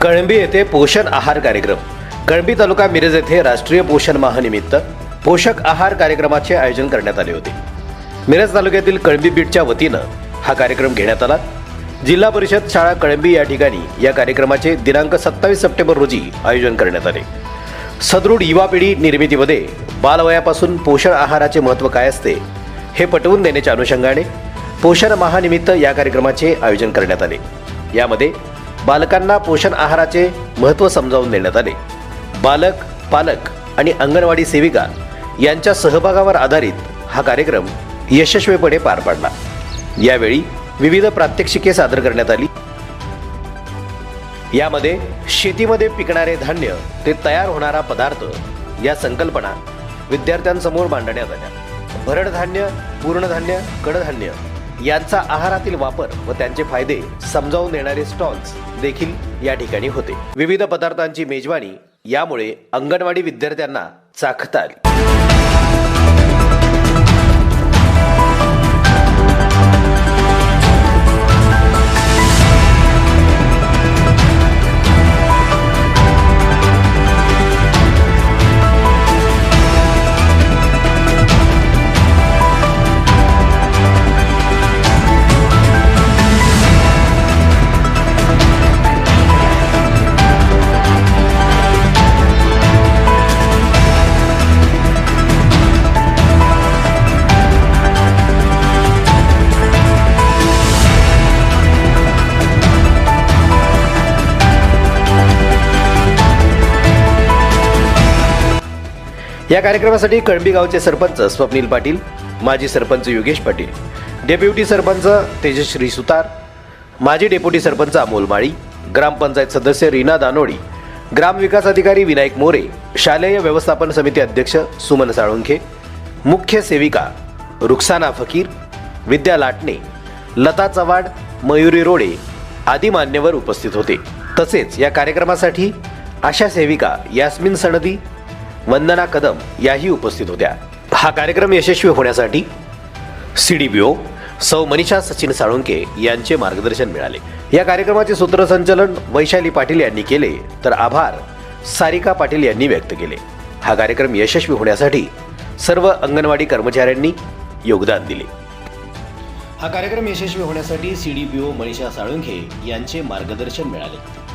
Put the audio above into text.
कळंबी येथे पोषण आहार कार्यक्रम. कळंबी तालुका मिरज येथे राष्ट्रीय पोषण महानिमित्त पोषक आहार कार्यक्रमाचे आयोजन करण्यात आले होते. मिरज तालुक्यातील कळंबी बीटच्या वतीनं हा कार्यक्रम घेण्यात आला. जिल्हा परिषद शाळा कळंबी या ठिकाणी या कार्यक्रमाचे दिनांक सत्तावीस सप्टेंबर रोजी आयोजन करण्यात आले. सदृढ युवा पिढी निर्मितीमध्ये बालवयापासून पोषण आहाराचे महत्त्व काय असते हे पटवून देण्याच्या अनुषंगाने पोषण महानिमित्त या कार्यक्रमाचे आयोजन करण्यात आले. यामध्ये बालकांना पोषण आहाराचे महत्त्व समजावून देण्यात आले. बालक पालक आणि अंगणवाडी सेविका यांच्या सहभागावर आधारित हा कार्यक्रम यशस्वीपणे पार पाडला. यावेळी विविध प्रात्यक्षिके सादर करण्यात आली. यामध्ये शेतीमध्ये पिकणारे धान्य ते तयार होणारा पदार्थ या संकल्पना विद्यार्थ्यांसमोर मांडण्यात आल्या. भरडधान्य पूर्णधान्य कडधान्य यांचा आहारातील वापर व त्यांचे फायदे समजावून देणारे स्टॉल्स देखील या ठिकाणी होते. विविध पदार्थांची मेजवानी यामुळे अंगणवाडी विद्यार्थ्यांना चाखता आली. या कार्यक्रमासाठी कळंबी गावचे सरपंच स्वप्नील पाटील माजी सरपंच योगेश पाटील डेप्युटी सरपंच तेजश्री सुतार माजी डेप्युटी सरपंच अमोल माळी ग्रामपंचायत सदस्य रीना दानोडी ग्रामविकास अधिकारी विनायक मोरे शालेय व्यवस्थापन समिती अध्यक्ष सुमन साळुंखे मुख्य सेविका रुखसाना फकीर विद्या लाटणे लता चव्हाण मयुरी रोडे आदी मान्यवर उपस्थित होते. तसेच या कार्यक्रमासाठी आशा सेविका यास्मिन सनदी वंदना कदम याही उपस्थित होत्या. हा कार्यक्रम यशस्वी होण्यासाठी सी डी बीओ सौ मनीषा सचिन साळुंके यांचे मार्गदर्शन मिळाले. या कार्यक्रमाचे सूत्रसंचलन वैशाली पाटील यांनी केले तर आभार सारिका पाटील यांनी व्यक्त केले. हा कार्यक्रम यशस्वी होण्यासाठी सर्व अंगणवाडी कर्मचाऱ्यांनी योगदान दिले. हा कार्यक्रम यशस्वी होण्यासाठी C D B O Manisha Salunkhe यांचे मार्गदर्शन मिळाले.